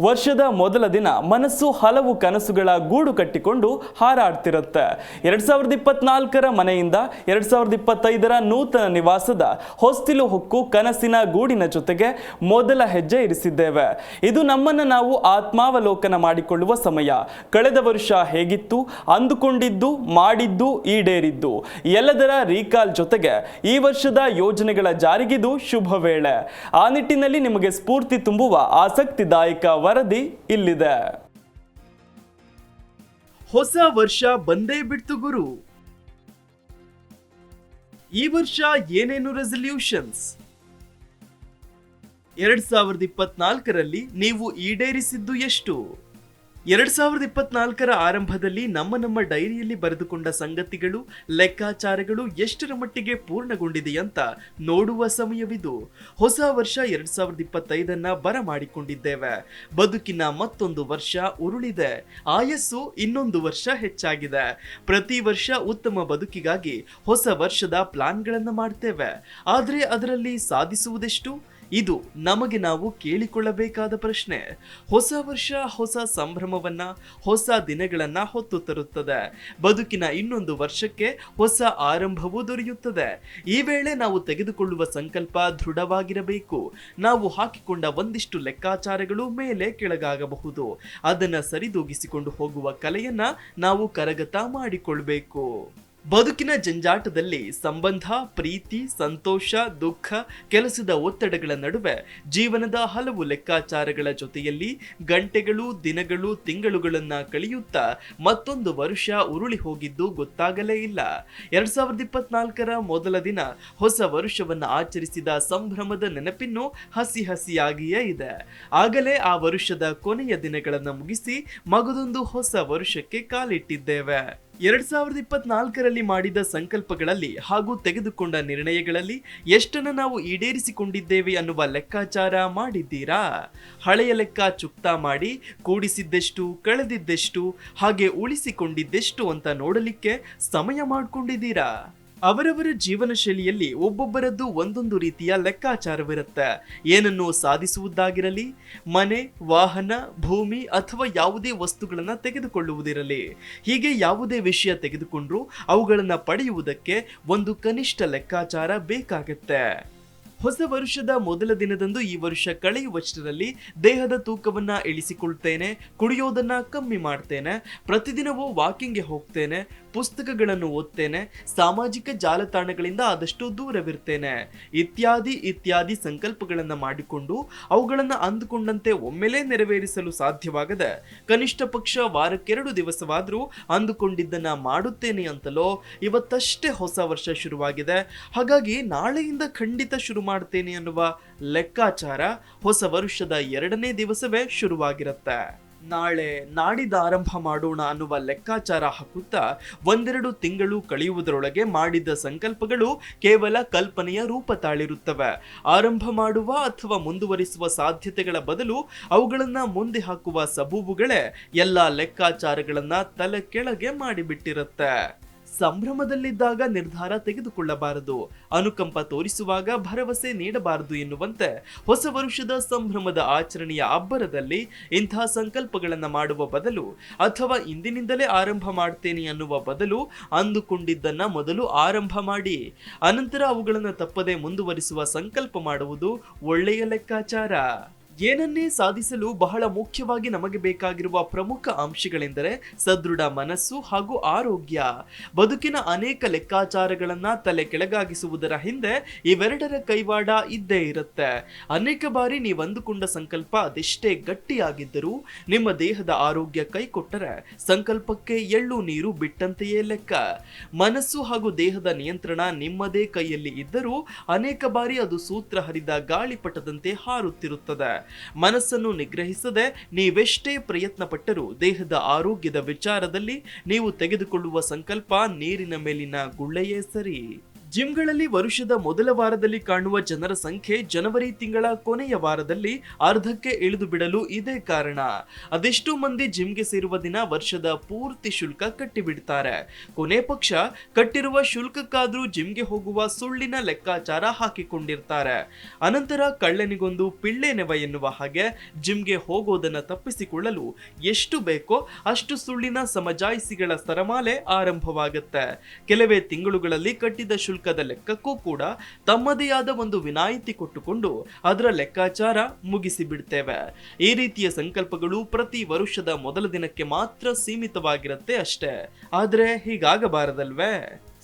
ವರ್ಷದ ಮೊದಲ ದಿನ ಮನಸ್ಸು ಹಲವು ಕನಸುಗಳ ಗೂಡು ಕಟ್ಟಿಕೊಂಡು ಹಾರಾಡ್ತಿರುತ್ತೆ. ಎರಡ್ ಸಾವಿರದ ಇಪ್ಪತ್ನಾಲ್ಕರ ಮನೆಯಿಂದ ಎರಡ್ ಸಾವಿರದ ಇಪ್ಪತ್ತೈದರ ನೂತನ ನಿವಾಸದ ಹೊಸ್ತಿಲು ಹೊಕ್ಕು ಕನಸಿನ ಗೂಡಿನ ಜೊತೆಗೆ ಮೊದಲ ಹೆಜ್ಜೆ ಇರಿಸಿದ್ದೇವೆ. ಇದು ನಮ್ಮನ್ನು ನಾವು ಆತ್ಮಾವಲೋಕನ ಮಾಡಿಕೊಳ್ಳುವ ಸಮಯ. ಕಳೆದ ವರ್ಷ ಹೇಗಿತ್ತು? ಅಂದುಕೊಂಡಿದ್ದು, ಮಾಡಿದ್ದು, ಈಡೇರಿದ್ದು. ಎಲ್ಲದರ ರೀಕಾಲ್ ಜೊತೆಗೆ ಈ ವರ್ಷದ ಯೋಜನೆಗಳ ಜಾರಿಗಿದು ಶುಭ ವೇಳೆ. ಆ ನಿಟ್ಟಿನಲ್ಲಿ ನಿಮಗೆ ಸ್ಫೂರ್ತಿ ತುಂಬುವ ಆಸಕ್ತಿದಾಯಕ ವರದಿ ಇಲ್ಲಿದೆ. ಹೊಸ ವರ್ಷ ಬಂದೇ ಬಿಡ್ತು ಗುರು. ಈ ವರ್ಷ ಏನೇನು ರೆಸಲ್ಯೂಷನ್ಸ್ ಎರಡ್ ಸಾವಿರದ ಇಪ್ಪತ್ನಾಲ್ಕರಲ್ಲಿ ನೀವು ಈಡೇರಿಸಿದ್ದು ಎಷ್ಟು? ಎರಡ್ ಸಾವಿರದ ಇಪ್ಪತ್ನಾಲ್ಕರ ಆರಂಭದಲ್ಲಿ ನಮ್ಮ ನಮ್ಮ ಡೈರಿಯಲ್ಲಿ ಬರೆದುಕೊಂಡ ಸಂಗತಿಗಳು, ಲೆಕ್ಕಾಚಾರಗಳು ಎಷ್ಟರ ಮಟ್ಟಿಗೆ ಪೂರ್ಣಗೊಂಡಿದೆ ಅಂತ ನೋಡುವ ಸಮಯವಿದು. ಹೊಸ ವರ್ಷ ಎರಡ್ ಸಾವಿರದ ಇಪ್ಪತ್ತೈದನ್ನ ಬರಮಾಡಿಕೊಂಡಿದ್ದೇವೆ. ಬದುಕಿನ ಮತ್ತೊಂದು ವರ್ಷ ಉರುಳಿದೆ. ಆಯಸ್ಸು ಇನ್ನೊಂದು ವರ್ಷ ಹೆಚ್ಚಾಗಿದೆ. ಪ್ರತಿ ವರ್ಷ ಉತ್ತಮ ಬದುಕಿಗಾಗಿ ಹೊಸ ವರ್ಷದ ಪ್ಲಾನ್ಗಳನ್ನು ಮಾಡ್ತೇವೆ. ಆದರೆ ಅದರಲ್ಲಿ ಸಾಧಿಸುವುದೆಷ್ಟು? ಇದು ನಮಗೆ ನಾವು ಕೇಳಿಕೊಳ್ಳಬೇಕಾದ ಪ್ರಶ್ನೆ. ಹೊಸ ವರ್ಷ, ಹೊಸ ಸಂಭ್ರಮವನ್ನ, ಹೊಸ ದಿನಗಳನ್ನ ಹೊತ್ತು ತರುತ್ತದೆ. ಬದುಕಿನ ಇನ್ನೊಂದು ವರ್ಷಕ್ಕೆ ಹೊಸ ಆರಂಭವೂ ದೊರೆಯುತ್ತದೆ. ಈ ವೇಳೆ ನಾವು ತೆಗೆದುಕೊಳ್ಳುವ ಸಂಕಲ್ಪ ದೃಢವಾಗಿರಬೇಕು. ನಾವು ಹಾಕಿಕೊಂಡ ಒಂದಿಷ್ಟು ಲೆಕ್ಕಾಚಾರಗಳು ಮೇಲೆ ಕೆಳಗಾಗಬಹುದು. ಅದನ್ನು ಸರಿದೂಗಿಸಿಕೊಂಡು ಹೋಗುವ ಕಲೆಯನ್ನ ನಾವು ಕರಗತ ಮಾಡಿಕೊಳ್ಬೇಕು. ಬದುಕಿನ ಜಂಜಾಟದಲ್ಲಿ ಸಂಬಂಧ, ಪ್ರೀತಿ, ಸಂತೋಷ, ದುಃಖ, ಕೆಲಸದ ಒತ್ತಡಗಳ ನಡುವೆ ಜೀವನದ ಹಲವು ಲೆಕ್ಕಾಚಾರಗಳ ಜೊತೆಯಲ್ಲಿ ಗಂಟೆಗಳು, ದಿನಗಳು, ತಿಂಗಳುಗಳನ್ನು ಕಳೆಯುತ್ತಾ ಮತ್ತೊಂದು ವರ್ಷ ಉರುಳಿ ಹೋಗಿದ್ದು ಗೊತ್ತಾಗಲೇ ಇಲ್ಲ. ಎರಡ್ ಸಾವಿರದ ಇಪ್ಪತ್ನಾಲ್ಕರ ಮೊದಲ ದಿನ ಹೊಸ ವರುಷವನ್ನು ಆಚರಿಸಿದ ಸಂಭ್ರಮದ ನೆನಪಿನ್ನು ಹಸಿ ಹಸಿಯಾಗಿಯೇ ಇದೆ. ಆಗಲೇ ಆ ವರುಷದ ಕೊನೆಯ ದಿನಗಳನ್ನು ಮುಗಿಸಿ ಮಗದೊಂದು ಹೊಸ ವರುಷಕ್ಕೆ ಕಾಲಿಟ್ಟಿದ್ದೇವೆ. ಎರಡ್ ಸಾವಿರದ ಇಪ್ಪತ್ನಾಲ್ಕರಲ್ಲಿ ಮಾಡಿದ ಸಂಕಲ್ಪಗಳಲ್ಲಿ ಹಾಗೂ ತೆಗೆದುಕೊಂಡ ನಿರ್ಣಯಗಳಲ್ಲಿ ಎಷ್ಟನ್ನು ನಾವು ಈಡೇರಿಸಿಕೊಂಡಿದ್ದೇವೆ ಅನ್ನುವ ಲೆಕ್ಕಾಚಾರ ಮಾಡಿದ್ದೀರಾ? ಹಳೆಯ ಲೆಕ್ಕ ಚುಕ್ತಾ ಮಾಡಿ, ಕೂಡಿಸಿದ್ದೆಷ್ಟು, ಕಳೆದಿದ್ದೆಷ್ಟು, ಹಾಗೆ ಉಳಿಸಿಕೊಂಡಿದ್ದೆಷ್ಟು ಅಂತ ನೋಡಲಿಕ್ಕೆ ಸಮಯ ಮಾಡ್ಕೊಂಡಿದ್ದೀರಾ? ಅವರವರ ಜೀವನ ಶೈಲಿಯಲ್ಲಿ ಒಬ್ಬೊಬ್ಬರದ್ದು ಒಂದೊಂದು ರೀತಿಯ ಲೆಕ್ಕಾಚಾರವಿರುತ್ತೆ. ಏನನ್ನು ಸಾಧಿಸುವುದಾಗಿರಲಿ, ಮನೆ, ವಾಹನ, ಭೂಮಿ ಅಥವಾ ಯಾವುದೇ ವಸ್ತುಗಳನ್ನ ತೆಗೆದುಕೊಳ್ಳುವುದಿರಲಿ. ಹೀಗೆ ಯಾವುದೇ ವಿಷಯ ತೆಗೆದುಕೊಂಡ್ರೂ ಅವುಗಳನ್ನು ಪಡೆಯುವುದಕ್ಕೆ ಒಂದು ಕನಿಷ್ಠ ಲೆಕ್ಕಾಚಾರ ಬೇಕಾಗತ್ತೆ. ಹೊಸ ವರ್ಷದ ಮೊದಲ ದಿನದಂದು ಈ ವರ್ಷ ಕಳೆಯುವಷ್ಟರಲ್ಲಿ ದೇಹದ ತೂಕವನ್ನ ಇಳಿಸಿಕೊಳ್ತೇನೆ, ಕುಡಿಯೋದನ್ನ ಕಮ್ಮಿ ಮಾಡ್ತೇನೆ, ಪ್ರತಿದಿನವೂ ವಾಕಿಂಗ್ಗೆ ಹೋಗ್ತೇನೆ ಪುಸ್ತಕಗಳನ್ನು ಓದ್ತೇನೆ, ಸಾಮಾಜಿಕ ಜಾಲತಾಣಗಳಿಂದ ಆದಷ್ಟು ದೂರವಿರ್ತೇನೆ. ಇತ್ಯಾದಿ ಇತ್ಯಾದಿ ಸಂಕಲ್ಪಗಳನ್ನು ಮಾಡಿಕೊಂಡು ಅವುಗಳನ್ನು ಅಂದುಕೊಂಡಂತೆ ಒಮ್ಮೆಲೇ ನೆರವೇರಿಸಲು ಸಾಧ್ಯವಾಗದೆ, ಕನಿಷ್ಠ ಪಕ್ಷ ವಾರಕ್ಕೆರಡು ದಿವಸವಾದರೂ ಅಂದುಕೊಂಡಿದ್ದನ್ನು ಮಾಡುತ್ತೇನೆ ಅಂತಲೋ ಇವತ್ತಷ್ಟೇ ಹೊಸ ವರ್ಷ ಶುರುವಾಗಿದೆ. ಹಾಗಾಗಿ ನಾಳೆಯಿಂದ ಖಂಡಿತ ಶುರು ಮಾಡ್ತೇನೆ ಅನ್ನುವ ಲೆಕ್ಕಾಚಾರ ಹೊಸ ವರ್ಷದ ಎರಡನೇ ದಿವಸವೇ ಶುರುವಾಗಿರುತ್ತೆ. ನಾಳೆ ನಾಡಿದ ಆರಂಭ ಮಾಡೋಣ ಅನ್ನುವ ಲೆಕ್ಕಾಚಾರ ಹಾಕುತ್ತಾ ಒಂದೆರಡು ತಿಂಗಳು ಕಳೆಯುವುದರೊಳಗೆ ಮಾಡಿದ ಸಂಕಲ್ಪಗಳು ಕೇವಲ ಕಲ್ಪನೆಯ ರೂಪ ತಾಳಿರುತ್ತವೆ. ಆರಂಭ ಮಾಡುವ ಅಥವಾ ಮುಂದುವರಿಸುವ ಸಾಧ್ಯತೆಗಳ ಬದಲು ಅವುಗಳನ್ನು ಮುಂದೆ ಹಾಕುವ ಸಬೂಬುಗಳೇ ಎಲ್ಲ ಲೆಕ್ಕಾಚಾರಗಳನ್ನ ತಲೆ ಕೆಳಗೆ ಮಾಡಿಬಿಟ್ಟಿರುತ್ತೆ. ಸಂಭ್ರಮದಲ್ಲಿದ್ದಾಗ ನಿರ್ಧಾರ ತೆಗೆದುಕೊಳ್ಳಬಾರದು. ಅನುಕಂಪ ತೋರಿಸುವಾಗ ಭರವಸೆ ನೀಡಬಾರದು ಎನ್ನುವಂತೆ ಹೊಸ ವರ್ಷದ ಸಂಭ್ರಮದ ಆಚರಣೆಯ ಅಬ್ಬರದಲ್ಲಿ ಇಂತಹ ಸಂಕಲ್ಪಗಳನ್ನು ಮಾಡುವ ಬದಲು ಅಥವಾ ಇಂದಿನಿಂದಲೇ ಆರಂಭ ಮಾಡ್ತೇನೆ ಅನ್ನುವ ಬದಲು ಅಂದುಕೊಂಡಿದ್ದನ್ನ ಮೊದಲು ಆರಂಭ ಮಾಡಿ, ಅನಂತರ ಅವುಗಳನ್ನು ತಪ್ಪದೆ ಮುಂದುವರಿಸುವ ಸಂಕಲ್ಪ ಮಾಡುವುದು ಒಳ್ಳೆಯ ಲೆಕ್ಕಾಚಾರ. ಏನನ್ನೇ ಸಾಧಿಸಲು ಬಹಳ ಮುಖ್ಯವಾಗಿ ನಮಗೆ ಬೇಕಾಗಿರುವ ಪ್ರಮುಖ ಅಂಶಗಳೆಂದರೆ ಸದೃಢ ಮನಸ್ಸು ಹಾಗೂ ಆರೋಗ್ಯ. ಬದುಕಿನ ಅನೇಕ ಲೆಕ್ಕಾಚಾರಗಳನ್ನು ತಲೆ ಕೆಳಗಾಗಿಸುವುದರ ಹಿಂದೆ ಇವೆರಡರ ಕೈವಾಡ ಇದ್ದೇ ಇರುತ್ತೆ. ಅನೇಕ ಬಾರಿ ನೀವು ಅಂದುಕೊಂಡ ಸಂಕಲ್ಪ ಅದೆಷ್ಟೇ ಗಟ್ಟಿಯಾಗಿದ್ದರೂ ನಿಮ್ಮ ದೇಹದ ಆರೋಗ್ಯ ಕೈಕೊಟ್ಟರೆ ಸಂಕಲ್ಪಕ್ಕೆ ಎಳ್ಳು ನೀರು ಬಿಟ್ಟಂತೆಯೇ ಲೆಕ್ಕ. ಮನಸ್ಸು ಹಾಗೂ ದೇಹದ ನಿಯಂತ್ರಣ ನಿಮ್ಮದೇ ಕೈಯಲ್ಲಿ ಇದ್ದರೂ ಅನೇಕ ಬಾರಿ ಅದು ಸೂತ್ರ ಹರಿದ ಗಾಳಿಪಟದಂತೆ ಹಾರುತ್ತಿರುತ್ತದೆ. ಮನಸ್ಸನ್ನು ನಿಗ್ರಹಿಸದೆ ನೀವೆಷ್ಟೇ ಪ್ರಯತ್ನ ಪಟ್ಟರೂ ದೇಹದ ಆರೋಗ್ಯದ ವಿಚಾರದಲ್ಲಿ ನೀವು ತೆಗೆದುಕೊಳ್ಳುವ ಸಂಕಲ್ಪ ನೀರಿನ ಮೇಲಿನ ಗುಳ್ಳೆಯೇ ಸರಿ. ಜಿಮ್ಗಳಲ್ಲಿ ವರುಷದ ಮೊದಲ ವಾರದಲ್ಲಿ ಕಾಣುವ ಜನರ ಸಂಖ್ಯೆ ಜನವರಿ ತಿಂಗಳ ಕೊನೆಯ ವಾರದಲ್ಲಿ ಅರ್ಧಕ್ಕೆ ಇಳಿದು ಬಿಡಲು ಇದೇ ಕಾರಣ. ಅದೆಷ್ಟೋ ಮಂದಿ ಜಿಮ್ಗೆ ಸೇರುವ ದಿನ ವರ್ಷದ ಪೂರ್ತಿ ಶುಲ್ಕ ಕಟ್ಟಿಬಿಡ್ತಾರೆ. ಕೊನೆ ಪಕ್ಷ ಕಟ್ಟಿರುವ ಶುಲ್ಕಕ್ಕಾದ್ರೂ ಜಿಮ್ಗೆ ಹೋಗುವ ಸುಳ್ಳಿನ ಲೆಕ್ಕಾಚಾರ ಹಾಕಿಕೊಂಡಿರ್ತಾರೆ. ಅನಂತರ ಕಳ್ಳನಿಗೊಂದು ಪಿಳ್ಳೆ ನೆವ ಎನ್ನುವ ಹಾಗೆ ಜಿಮ್ಗೆ ಹೋಗೋದನ್ನ ತಪ್ಪಿಸಿಕೊಳ್ಳಲು ಎಷ್ಟು ಬೇಕೋ ಅಷ್ಟು ಸುಳ್ಳಿನ ಸಮಜಾಯಿಸಿಗಳ ಸರಮಾಲೆ ಆರಂಭವಾಗುತ್ತೆ. ಕೆಲವೇ ತಿಂಗಳುಗಳಲ್ಲಿ ಕಟ್ಟಿದ ಶುಲ್ಕದ ಲೆಕ್ಕಕ್ಕೂ ಕೂಡ ತಮ್ಮದೇ ಆದ ಒಂದು ವಿನಾಯಿತಿ ಕೊಟ್ಟುಕೊಂಡು ಅದರ ಲೆಕ್ಕಾಚಾರ ಮುಗಿಸಿ ಬಿಡ್ತೇವೆ ಈ ರೀತಿಯ ಸಂಕಲ್ಪಗಳು ಪ್ರತಿ ವರುಷದ ಮೊದಲ ದಿನಕ್ಕೆ ಮಾತ್ರ ಸೀಮಿತವಾಗಿರುತ್ತೆ ಅಷ್ಟೇ. ಆದ್ರೆ ಹೀಗಾಗಬಾರದಲ್ವೇ?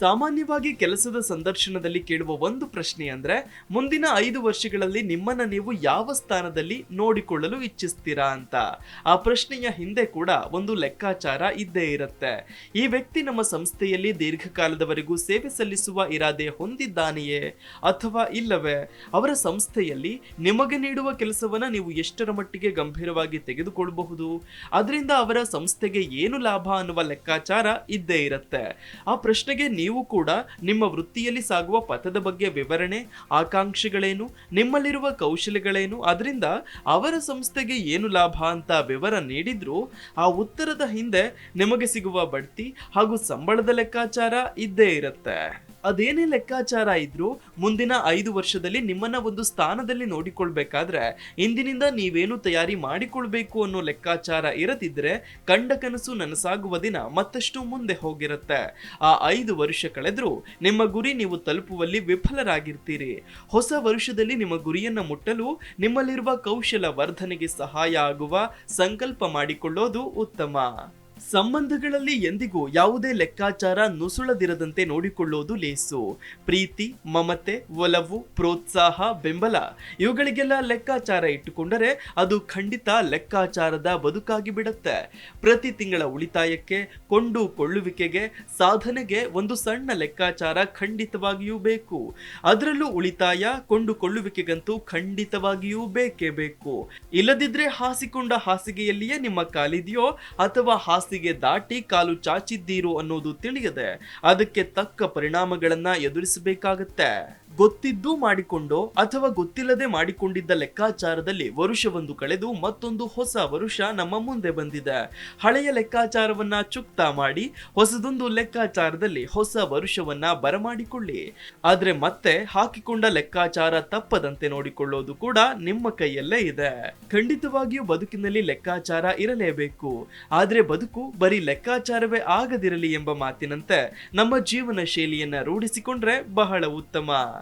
ಸಾಮಾನ್ಯವಾಗಿ ಕೆಲಸದ ಸಂದರ್ಶನದಲ್ಲಿ ಕೇಳುವ ಒಂದು ಪ್ರಶ್ನೆ ಅಂದ್ರೆ, ಮುಂದಿನ ಐದು ವರ್ಷಗಳಲ್ಲಿ ನಿಮ್ಮನ್ನ ನೀವು ಯಾವ ಸ್ಥಾನದಲ್ಲಿ ನೋಡಿಕೊಳ್ಳಲು ಇಚ್ಛಿಸ್ತೀರಾ ಅಂತ. ಆ ಪ್ರಶ್ನೆಯ ಹಿಂದೆ ಕೂಡ ಒಂದು ಲೆಕ್ಕಾಚಾರ ಇದ್ದೇ ಇರುತ್ತೆ. ಈ ವ್ಯಕ್ತಿ ನಮ್ಮ ಸಂಸ್ಥೆಯಲ್ಲಿ ದೀರ್ಘಕಾಲದವರೆಗೂ ಸೇವೆ ಸಲ್ಲಿಸುವ ಇರಾದೆ ಹೊಂದಿದ್ದಾನೆಯೇ? ಅಥವಾ ಇಲ್ಲವೇ? ಅವರ ಸಂಸ್ಥೆಯಲ್ಲಿ ನಿಮಗೆ ನೀಡುವ ಕೆಲಸವನ್ನ ನೀವು ಎಷ್ಟರ ಮಟ್ಟಿಗೆ ಗಂಭೀರವಾಗಿ ತೆಗೆದುಕೊಳ್ಳಬಹುದು ಅದರಿಂದ ಅವರ ಸಂಸ್ಥೆಗೆ ಏನು ಲಾಭ ಅನ್ನುವ ಲೆಕ್ಕಾಚಾರ ಇದ್ದೇ ಇರುತ್ತೆ. ಆ ಪ್ರಶ್ನೆಗೆ ನೀವು ಕೂಡ ನಿಮ್ಮ ವೃತ್ತಿಯಲ್ಲಿ ಸಾಗುವ ಪಥದ ಬಗ್ಗೆ ವಿವರಣೆ, ಆಕಾಂಕ್ಷೆಗಳೇನು, ನಿಮ್ಮಲ್ಲಿರುವ ಕೌಶಲ್ಯಗಳೇನು ಅದರಿಂದ ಅವರ ಸಂಸ್ಥೆಗೆ ಏನು ಲಾಭ ಅಂತ ವಿವರ ನೀಡಿದ್ರು ಆ ಉತ್ತರದ ಹಿಂದೆ ನಿಮಗೆ ಸಿಗುವ ಬಡ್ತಿ ಹಾಗೂ ಸಂಬಳದ ಲೆಕ್ಕಾಚಾರ ಇದ್ದೇ ಇರುತ್ತೆ. ಅದೇನೇ ಲೆಕ್ಕಾಚಾರ ಇದ್ರೂ ಮುಂದಿನ ಐದು ವರ್ಷದಲ್ಲಿ ನಿಮ್ಮನ್ನ ಒಂದು ಸ್ಥಾನದಲ್ಲಿ ನೋಡಿಕೊಳ್ಬೇಕಾದ್ರೆ ಇಂದಿನಿಂದ ನೀವೇನು ತಯಾರಿ ಮಾಡಿಕೊಳ್ಬೇಕು ಅನ್ನೋ ಲೆಕ್ಕಾಚಾರ ಇರದಿದ್ರೆ ಕಂಡ ಕನಸು ನನಸಾಗುವ ದಿನ ಮತ್ತಷ್ಟು ಮುಂದೆ ಹೋಗಿರುತ್ತೆ. ಆ ಐದು ವರ್ಷ ಕಳೆದ್ರು ನಿಮ್ಮ ಗುರಿ ನೀವು ತಲುಪುವಲ್ಲಿ ವಿಫಲರಾಗಿರ್ತೀರಿ. ಹೊಸ ವರ್ಷದಲ್ಲಿ ನಿಮ್ಮ ಗುರಿಯನ್ನ ಮುಟ್ಟಲು ನಿಮ್ಮಲ್ಲಿರುವ ಕೌಶಲ ವರ್ಧನೆಗೆ ಸಹಾಯ ಆಗುವ ಸಂಕಲ್ಪ ಮಾಡಿಕೊಳ್ಳೋದು ಉತ್ತಮ. ಸಂಬಂಧಗಳಲ್ಲಿ ಎಂದಿಗೂ ಯಾವುದೇ ಲೆಕ್ಕಾಚಾರ ನುಸುಳದಿರದಂತೆ ನೋಡಿಕೊಳ್ಳೋದು ಲೇಸು. ಪ್ರೀತಿ, ಮಮತೆ, ಒಲವು, ಪ್ರೋತ್ಸಾಹ, ಬೆಂಬಲ ಇವುಗಳಿಗೆಲ್ಲ ಲೆಕ್ಕಾಚಾರ ಇಟ್ಟುಕೊಂಡರೆ ಅದು ಖಂಡಿತ ಲೆಕ್ಕಾಚಾರದ ಬದುಕಾಗಿ ಬಿಡುತ್ತೆ. ಪ್ರತಿ ತಿಂಗಳ ಉಳಿತಾಯಕ್ಕೆ, ಕೊಂಡುಕೊಳ್ಳುವಿಕೆಗೆ, ಸಾಧನೆಗೆ ಒಂದು ಸಣ್ಣ ಲೆಕ್ಕಾಚಾರ ಖಂಡಿತವಾಗಿಯೂ ಬೇಕು. ಅದರಲ್ಲೂ ಉಳಿತಾಯ, ಕೊಂಡುಕೊಳ್ಳುವಿಕೆಗಂತೂ ಖಂಡಿತವಾಗಿಯೂ ಬೇಕೇ ಬೇಕು. ಇಲ್ಲದಿದ್ರೆ ಹಾಸಿಕೊಂಡ ಹಾಸಿಗೆಯಲ್ಲಿಯೇ ನಿಮ್ಮ ಕಾಲಿದೆಯೋ ಅಥವಾ ಹಾಸಿಗೆ ದಾಟಿ ಕಾಲು ಚಾಚಿದ್ದೀರು ಅನ್ನೋದು ತಿಳಿಯದೆ ಅದಕ್ಕೆ ತಕ್ಕ ಪರಿಣಾಮಗಳನ್ನ ಎದುರಿಸಬೇಕಾಗತ್ತೆ. ಗೊತ್ತಿದ್ದು ಮಾಡಿಕೊಂಡೋ ಅಥವಾ ಗೊತ್ತಿಲ್ಲದೆ ಮಾಡಿಕೊಂಡಿದ್ದ ಲೆಕ್ಕಾಚಾರದಲ್ಲಿ ವರುಷವೊಂದು ಕಳೆದು ಮತ್ತೊಂದು ಹೊಸ ವರುಷ ನಮ್ಮ ಮುಂದೆ ಬಂದಿದೆ. ಹಳೆಯ ಲೆಕ್ಕಾಚಾರವನ್ನ ಚುಕ್ತಾ ಮಾಡಿ ಹೊಸದೊಂದು ಲೆಕ್ಕಾಚಾರದಲ್ಲಿ ಹೊಸ ವರುಷವನ್ನ ಬರಮಾಡಿಕೊಳ್ಳಿ. ಆದ್ರೆ ಮತ್ತೆ ಹಾಕಿಕೊಂಡ ಲೆಕ್ಕಾಚಾರ ತಪ್ಪದಂತೆ ನೋಡಿಕೊಳ್ಳೋದು ಕೂಡ ನಿಮ್ಮ ಕೈಯಲ್ಲೇ ಇದೆ. ಖಂಡಿತವಾಗಿಯೂ ಬದುಕಿನಲ್ಲಿ ಲೆಕ್ಕಾಚಾರ ಇರಲೇಬೇಕು. ಆದ್ರೆ ಬದುಕು ಬರೀ ಲೆಕ್ಕಾಚಾರವೇ ಆಗದಿರಲಿ ಎಂಬ ಮಾತಿನಂತೆ ನಮ್ಮ ಜೀವನ ಶೈಲಿಯನ್ನ ರೂಢಿಸಿಕೊಂಡ್ರೆ ಬಹಳ ಉತ್ತಮ.